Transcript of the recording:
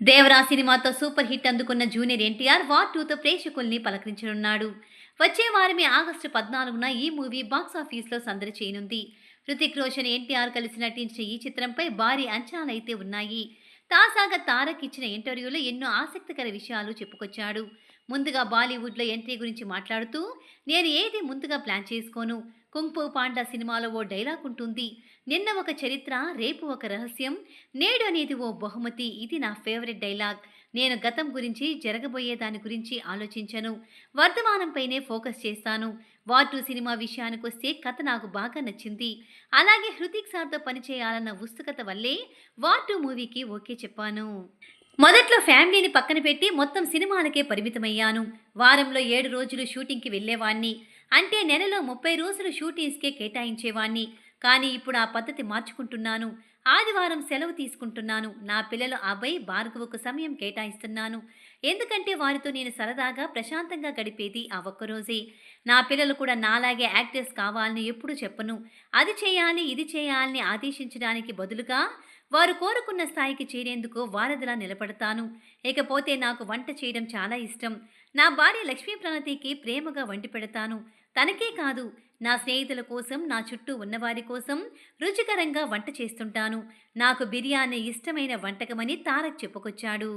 దేవరా సినిమాతో super hit అందుకున్న junior NTR war టూతో ప్రేక్షకుల్ని పలకరించనున్నాడు. వచ్చే వారమే ఆగస్టు పద్నాలుగున ఈ మూవీ బాక్స్ ఆఫీస్లో సందడి చేయనుంది. హృతిక్ రోషన్ ఎన్టీఆర్ కలిసి నటించిన ఈ చిత్రంపై భారీ అంచనాలైతే ఉన్నాయి. తాజాగా తారక్ ఇచ్చిన ఇంటర్వ్యూలో ఎన్నో ఆసక్తికర విషయాలు చెప్పుకొచ్చాడు. ముందుగా బాలీవుడ్లో ఎంట్రీ గురించి మాట్లాడుతూ నేను ఏది ముందుగా ప్లాన్ చేసుకోను? కుంగ్ఫు పాండా సినిమాలో ఓ డైలాగ్ ఉంటుంది. నిన్న ఒక చరిత్ర రేపు ఒక రహస్యం. నేడు అనేది ఓ బహుమతి. ఇది నా ఫేవరెట్ డైలాగ్. నేను గతం గురించి జరగబోయే దాని గురించి ఆలోచించను. వర్తమానంపైనే ఫోకస్ చేస్తాను. వార్ టూ సినిమా విషయానికి వస్తే కథ నాకు బాగా నచ్చింది. అలాగే హృతిక్ సార్తో పనిచేయాలన్న ఉత్సుకత వల్లే వార్ టూ మూవీకి ఓకే చెప్పాను. మొదట్లో ఫ్యామిలీని పక్కన పెట్టి మొత్తం సినిమాలకే పరిమితమయ్యాను. వారంలో ఏడు రోజులు షూటింగ్కి వెళ్ళేవాణ్ణి. అంటే నెలలో ముప్పై రోజులు షూటింగ్స్కే కేటాయించేవాణ్ణి. కానీ ఇప్పుడు ఆ పద్ధతి మార్చుకుంటున్నాను. ఆదివారం సెలవు తీసుకుంటున్నాను. నా పిల్లలు అబ్బాయి భార్గవకు సమయం కేటాయిస్తున్నాను. ఎందుకంటే వారితో నేను సరదాగా ప్రశాంతంగా గడిపేది ఆ ఒక్కరోజే నా పిల్లలు కూడా నాలాగే యాక్టర్స్ కావాలని ఎప్పుడూ చెప్పను. అది చేయాలి ఇది చేయాలని ఆదేశించడానికి బదులుగా వారు కోరుకున్న స్థాయికి చేరేందుకు వారధిలా నిలబడతాను. ఇకపోతే నాకు వంట చేయడం చాలా ఇష్టం. నా భార్య లక్ష్మీ ప్రణతికి ప్రేమగా వండి పెడతాను. తనకే కాదు నా స్నేహితుల కోసం నా చుట్టూ ఉన్నవారి కోసం రుచికరంగా వంట చేస్తుంటాను. నాకు బిర్యానీ ఇష్టమైన వంటకమని తారక్ చెప్పుకొచ్చాడు.